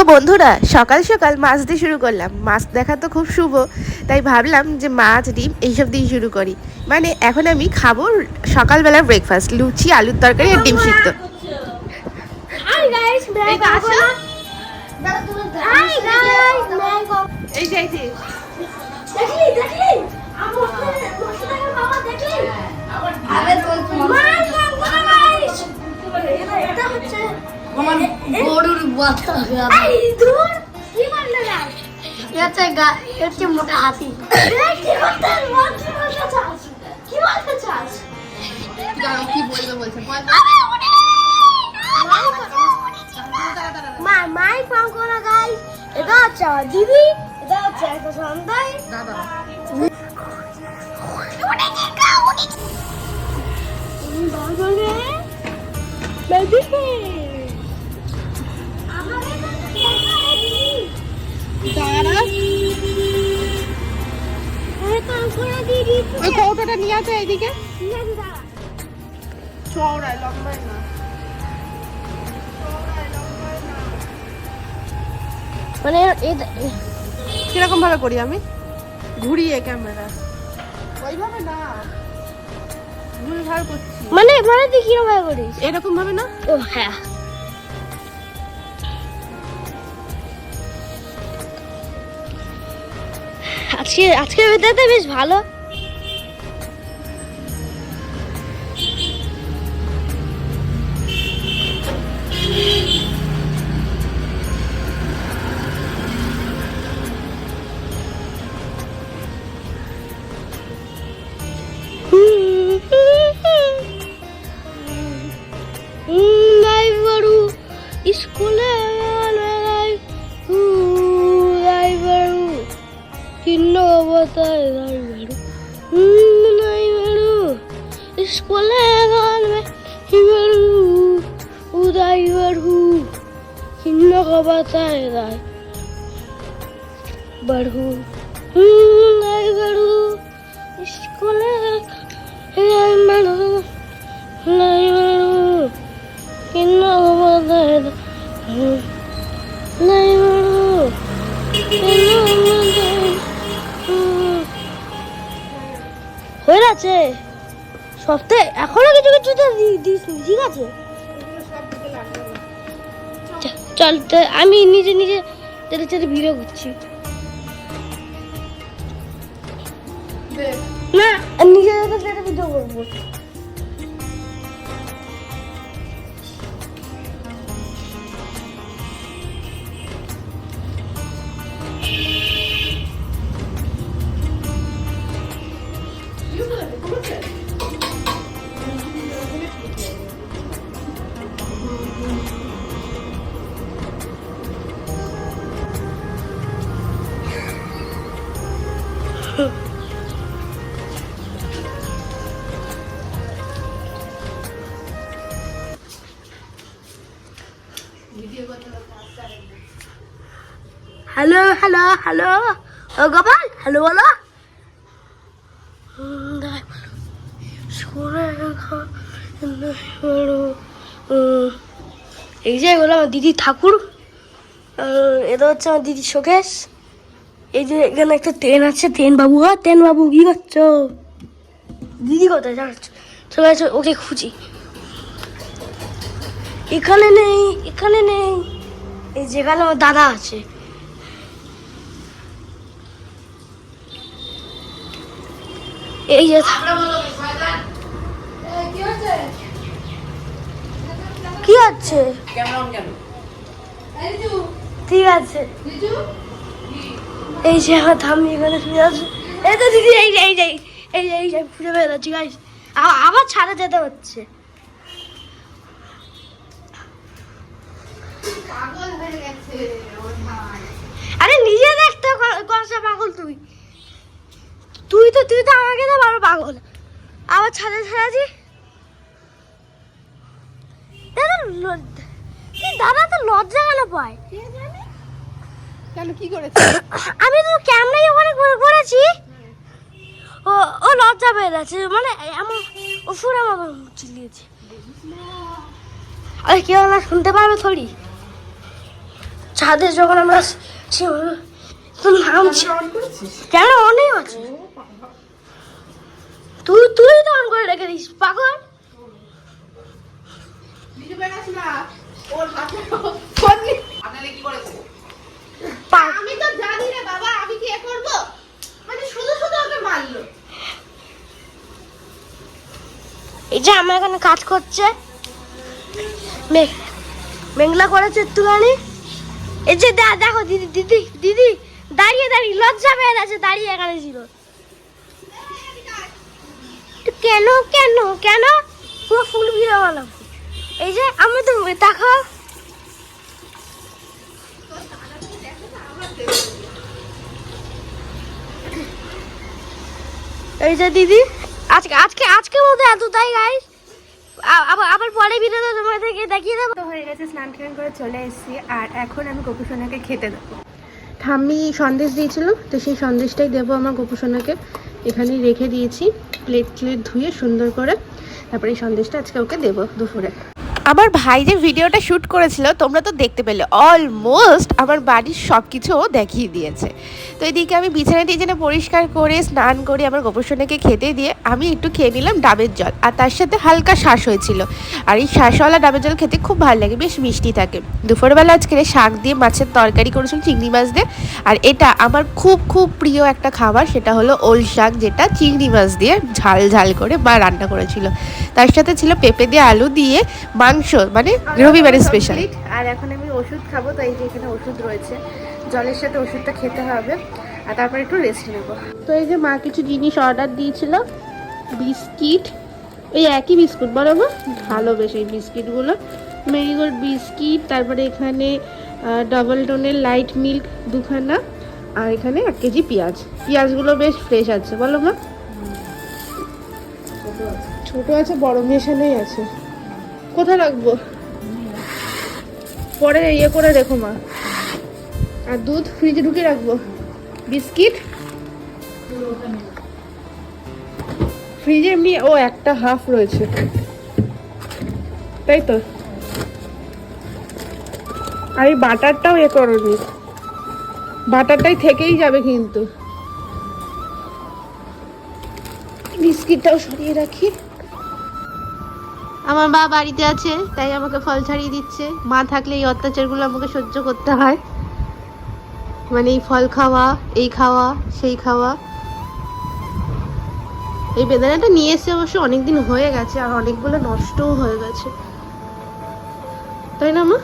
তো বন্ধুরা সকাল সকাল মাছ দিয়ে শুরু করলাম। মাছ দেখা তো খুব শুভ তাই ভাবলাম যে মাছ ডিম এইসব দিয়ে শুরু করি। মানে এখন আমি খাব সকালবেলা ব্রেকফাস্ট লুচি আলুর তরকারি আর ডিম সিদ্ধ। এই যে। মোটা হাতি কি বলতে গাইস এটা হচ্ছে দিদি এটা হচ্ছে একটা সন্তান দাদা ওই কৌটোটা নিয়ে আসো এইদিকে। চওড়ায় লম্বায় না। মানে কীরকম ভাবে করি আমি? ঘুরিয়ে ক্যামেরা। ওইভাবে না। মানে মানে তুই কীরকম ভাবে করিস? এরকম ভাবে না? ও হ্যাঁ। আজকে আজকের ওয়েদারটা বেশ ভালো। স্কুলে গানবে বারু উদয় বারু কিন্ন অবতায় নাই বারু নাই বারু স্কুলে নাই বারু নাই বারু কিন্ন অবতায় নাই বারু হয়ে আছে সপ্তাহে এখনও কিছু কিছু তো ঠিক আছে? চল আমি নিজে নিজে তেলে তেরে ভিডিও করছি। না নিজে নিজে ভিডিও করব। হ্যালো হ্যালো হ্যালো ও গোপাল হ্যালো বলো এই যে এগুলো আমার দিদির ঠাকুর এটা হচ্ছে আমার দিদির শোকেশ এই যে এখানে একটা ট্রেন আছে ট্রেন বাবু হ্যাঁ ট্রেন বাবু কি করছ দিদি কোথায় যাচ্ছ চলে আসো ওকে খুঁজি এখানে নেই এখানে নেই এই যেখানে আমার দাদা আছে এই যে কি হচ্ছে? ঠিক আছে। এই যে আমার থামি এখানে শুয়ে আছে। এই তো দিদি এই যে এই যে এই যে এই যে খুঁজে পেয়ে যাচ্ছি গাইস আবার ছাড়া যেতে হচ্ছে। আরে নিজে দেখতে কনসা পাগল তুই। তো তুই তো আমাকে তো বড় পাগল। আবার ছাদে ছাড়াছি দাদা দাদা তো লজ্জা কেন পায়। কেন কি করেছে আমি তো ক্যামেরাই ওখানে করে- করেছি ও ও লজ্জা পেয়ে গেছে মানে এমন ও সুরে মতন চিল্লিয়েছে। আরে কেউ না শুনতে পারবে থরি ছাদে যখন আমরা তো নামছি কেন অনেক আছে? তুই তো অন করে রেখে দিস পাগল। আমি তো জানি না বাবা আমি কি করব? মানে শুধু শুধু ওকে মারলো। এই যে আমার এখানে কাজ করছে। মে- মেঘলা করেছে একটুখানি। এই যে দেখো দিদি দিদি দিদি দাঁড়িয়ে দাঁড়িয়ে লজ্জা পেয়ে গেছে দাঁড়িয়ে এখানে ছিল। কেন কেন কেন? পুরো ফুল ভিড়ে গেল। এই যে, আমি তো দেখো এই যে, দিদি, আজকে আজকে আজকে মতো এত, তাই আবার আবার পরে ভিডিওতে তোমাদেরকে দেখিয়ে দেবো। হয়ে গেছে স্নান টান করে চলে এসেছি, আর এখন আমি গোপুসোনাকে খেতে দেবো। ঠাম্মি সন্দেশ দিয়েছিল, তো সেই সন্দেশটাই দেবো আমার গোপুসোনাকে। এখানে রেখে দিয়েছি প্লেট প্লেট ধুয়ে সুন্দর করে। তারপরে এই সন্দেশটা আজকে ওকে দেবো দুপুরে। আমার ভাই যে ভিডিওটা শ্যুট করেছিল, তোমরা তো দেখতে পেলে। অলমোস্ট আমার বাড়ির সব কিছু দেখিয়ে দিয়েছে। তো এদিকে আমি বিছানা টিছানা পরিষ্কার করে, স্নান করে আমার গোপসোনাকে খেতে দিয়ে আমি একটু খেয়ে নিলাম ডাবের জল। আর তার সাথে হালকা শ্বাস হয়েছিল। আর এই শ্বাসওয়ালা ডাবের জল খেতে খুব ভালো লাগে, বেশ মিষ্টি থাকে। দুপুরবেলা আজকে শাক দিয়ে মাছের তরকারি করেছিল চিংড়ি মাছ দিয়ে। আর এটা আমার খুব খুব প্রিয় একটা খাবার, সেটা হলো ওল শাক, যেটা চিংড়ি মাছ দিয়ে ঝাল ঝাল করে মা রান্না করেছিল। তার সাথে ছিল পেঁপে দিয়ে আলু দিয়ে মাংস মানে রবিবারের স্পেশাল আর এখন আমি ওষুধ খাব তো এই যে এখানে ওষুধ রয়েছে। জলের সাথে ওষুধটা খেতে হবে আর তারপর একটু রেস্ট নেব। তো এই যে মা কিছু জিনিস অর্ডার দিয়েছিল বিস্কিট। ওই একই বিস্কুট বলো মা ভালো বেশ এই বিস্কিটগুলো। মেরিগোল্ড বিস্কিট তারপরে এখানে ডবল টোনের লাইট মিল্ক দুখানা আর এখানে এক কেজি পেঁয়াজ। পেঁয়াজগুলো বেশ ফ্রেশ আছে বলো মা। ছোট আছে বড় মেশানোই আছে। কোথায় রাখব? পরে ইয়ে করে রেখো মা। আর দুধ ফ্রিজে ঢুকিয়ে রাখব। বিস্কিট? ফ্রিজে এমনি ও একটা হাফ রয়েছে। তাই তো? আর এই বাটারটাও এ করনি বাটারটাই থেকেই যাবে কিন্তু। বিস্কিটটাও সরিয়ে রাখি। আমার মা বাড়িতে আছে তাই আমাকে ফল ছাড়িয়ে দিচ্ছে। মা থাকলে এই অত্যাচারগুলো আমাকে সহ্য করতে হয়। মানে এই ফল খাওয়া এই খাওয়া সেই খাওয়া। এই বেদানাটা নিয়ে এসে অবশ্য অনেকদিন হয়ে গেছে আর অনেকগুলো নষ্টও হয়ে গেছে। তাই না মা?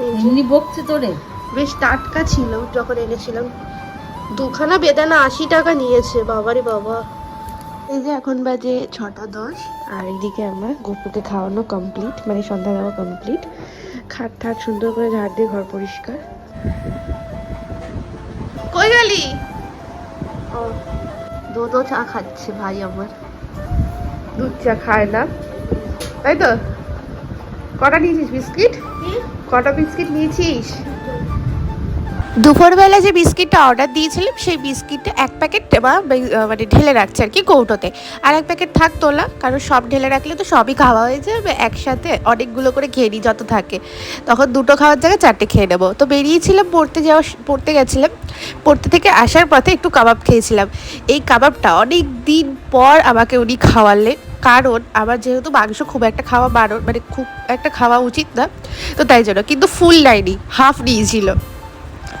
এমনি বকছে তোরে? বেশ টাটকা ছিল যখন এনেছিলাম। দুখানা বেদানা আশি টাকা নিয়েছে বাবারে বাবা। এই যে এখন বাজে ছটা দশ আর এইদিকে আমার গপুকে খাওয়ানো কমপ্লিট মানে সন্ধ্যা দেওয়া কমপ্লিট খাট ঠাট সুন্দর করে ঝাড় দিয়ে ঘর পরিষ্কার। কই গেলি? ও দুধও চা খাচ্ছে ভাই আমার। দুধ চা খায় না। তাই তো? কটা নিয়েছিস বিস্কিট? কটা বিস্কিট নিয়েছিস? দুপুরবেলা যে বিস্কিটটা অর্ডার দিয়েছিলাম, সেই বিস্কিটটা এক প্যাকেট বে- মানে ঢেলে রাখছে আর কি কৌটোতে। আর এক প্যাকেট থাক তোলা, কারণ সব ঢেলে রাখলে তো সবই খাওয়া হয়ে যাবে। একসাথে অনেকগুলো করে খেয়ে নিই যত থাকে, তখন দুটো খাওয়ার জায়গায় চারটে খেয়ে নেব। তো বেরিয়েছিলাম, পড়তে যাওয়া পড়তে গেছিলাম। পড়তে থেকে আসার পথে একটু কাবাব খেয়েছিলাম। এই কাবাবটা অনেক দিন পর আমাকে উনি খাওয়ালে কারণ আমার যেহেতু মাংস খুব একটা খাওয়া বারণ মানে খুব একটা খাওয়া উচিত না, তো তাই জন্য। কিন্তু ফুল নেয়নি হাফ নিয়েছিল।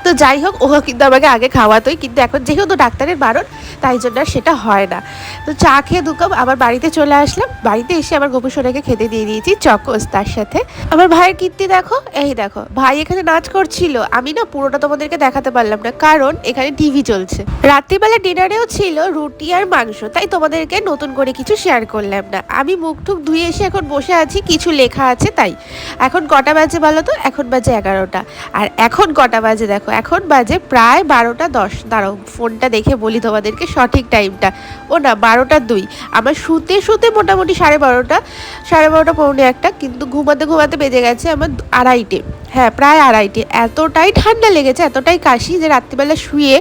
তো যাই হোক ও কিন্তু আমাকে আগে খাওয়াতোই কিন্তু এখন যেহেতু ডাক্তারের বারণ তাই জন্য সেটা হয় না। তো চা খেয়ে দুকাম আবার বাড়িতে চলে আসলাম। বাড়িতে এসে আমার গোপুসোনাকে খেতে দিয়ে দিয়েছি চকোস তার সাথে। আমার ভাইয়ের কীর্তি দেখো, এই দেখো, ভাই এখানে নাচ করছিল। আমি না পুরোটা তোমাদেরকে দেখাতে পারলাম না, কারণ এখানে টিভি চলছে। রাত্রিবেলা ডিনারেও ছিল রুটি আর মাংস, তাই তোমাদেরকে নতুন করে কিছু শেয়ার করলাম না। আমি মুখ টুক ধুয়ে এসে এখন বসে আছি, কিছু লেখা আছে তাই। এখন কটা বাজে বলো তো? এখন বাজে এগারোটা। আর এখন কটা বাজে দেখো? এখন বাজে প্রায় বারোটা দশ। দাঁড়াও ফোনটা দেখে বলি তোমাদেরকে সঠিক টাইমটা। ও না, বারোটা দুই। আমার শুতে শুতে মোটামুটি সাড়ে বারোটা সাড়ে বারোটা পৌনে একটা, কিন্তু ঘুমাতে ঘুমাতে বেজে গেছে আমার আড়াইটে। হ্যাঁ প্রায় আড়াইটে। এতটাই ঠান্ডা লেগেছে, এতটাই কাশি যে রাত্রিবেলা শুয়ে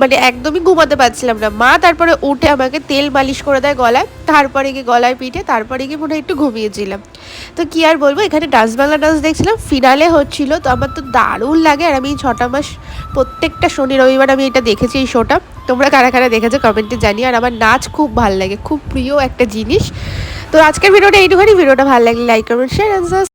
মানে একদমই ঘুমাতে পারছিলাম না। মা তারপরে উঠে আমাকে তেল মালিশ করে দেয় গলায়, তারপরে গিয়ে গলায় পিঠে, তারপরে গিয়ে মনে একটু ঘুমিয়েছিলাম। তো কি আর বলব, এখানে ডান্স বাংলা ডান্স দেখছিলাম ফিনালে হচ্ছিল, তো আমার তো দারুণ লাগে। আর আমি ছটা মাস, প্রত্যেকটা শনি রবিবার আমি এটা দেখেছি এই শোটা তোমরা কারা কারা দেখেছ কমেন্টে জানিও। আর আমার নাচ খুব ভালো লাগে, খুব প্রিয় একটা জিনিস। তো আজকের ভিডিওটা এইটুখানি। ভিডিওটা ভালো লাগলে লাইক কমেন্ট শেয়ার